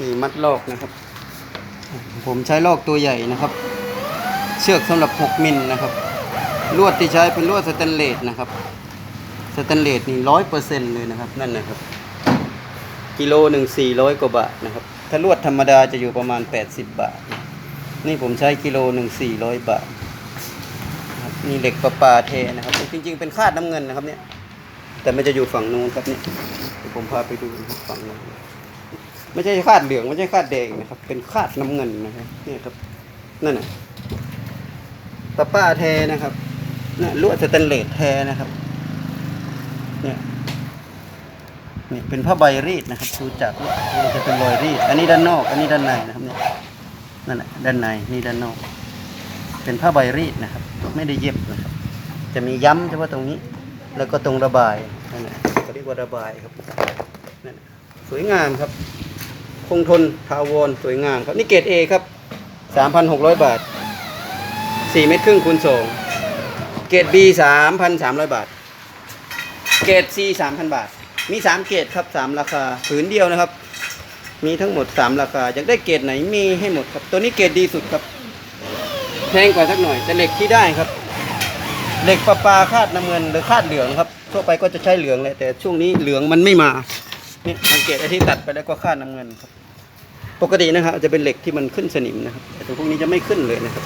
นี่มัดลอกนะครับ ผมใช้ลอกตัวใหญ่นะครับ เชือกสำหรับ 6 มิลนะครับ ลวดที่ใช้เป็นลวดสแตนเลสนะครับสแตนเลสนี่ร้อยเปอร์เซ็นต์เลยนะครับ นั่นนะครับ กิโลหนึ่งสี่ร้อยกว่าบาทนะครับ ถ้าลวดธรรมดาจะอยู่ประมาณ 80 บาท นี่ผมใช้กิโลหนึ่งสี่ร้อยบาทบนี่เหล็กประปาเทนะครับ จริง ๆ เป็นคาดน้ำเงินนะครับเนี่ย แต่มันจะอยู่ฝั่งนู้นครับเนี่ยเดี๋ยวผมพาไปดูฝั่งนู้น ไม่ใช่คาดเหลืองไม่ใช่คาดแดงนะครับ เป็นคาดน้ำเงินนะครับนี่ครับนั่นน่ะปะป้าแทนะครับน่ะลวดสแตนเลสแทนะครับ เนี่ยนี่เป็นผ้าใบรีดนะครับดูจากมันจะเป็นรอยรีด อันนี้ด้านนอก อันนี้ด้านในนะครับเนี่ยนั่นแหละด้านในนี่ด้านนอก เป็นผ้าใบรีดนะครับ ไม่ได้เย็บนะครับ จะมีย้ำเฉพาะตรงนี้ แล้วก็ตรงระบายนั่นแหละเขาเรียกว่าระบายครับนั่นสวยงามครับ คงทนทาวรสวยงามครับนี่เกรดเอครับสามพันหกร้อยบาทสี่เมตรครึ่งคูณสองเกรดบีสามพันสามร้อยบาท เกรดซีสามพันบาท มีสามเกรดครับสามราคาผืนเดียวนะครับ มีทั้งหมดสามราคาอยากได้เกรดไหนมีให้หมดครับ ตัวนี้เกรดดีสุดครับแพงกว่าสักหน่อยแต่เหล็กที่ได้ครับเหล็กประปาคาดน้ำเงินหรือคาดเหลืองครับทั่วไปก็จะใช้เหลืองเลยแต่ช่วงนี้เหลืองมันไม่มา นี่สังเกตไอ้ที่ตัดไปแล้วก็ค่าน้ำเงินครับ ปกตินะครับจะเป็นเหล็กที่มันขึ้นสนิมนะครับ แต่ตัวพวกนี้จะไม่ขึ้นเลยนะครับ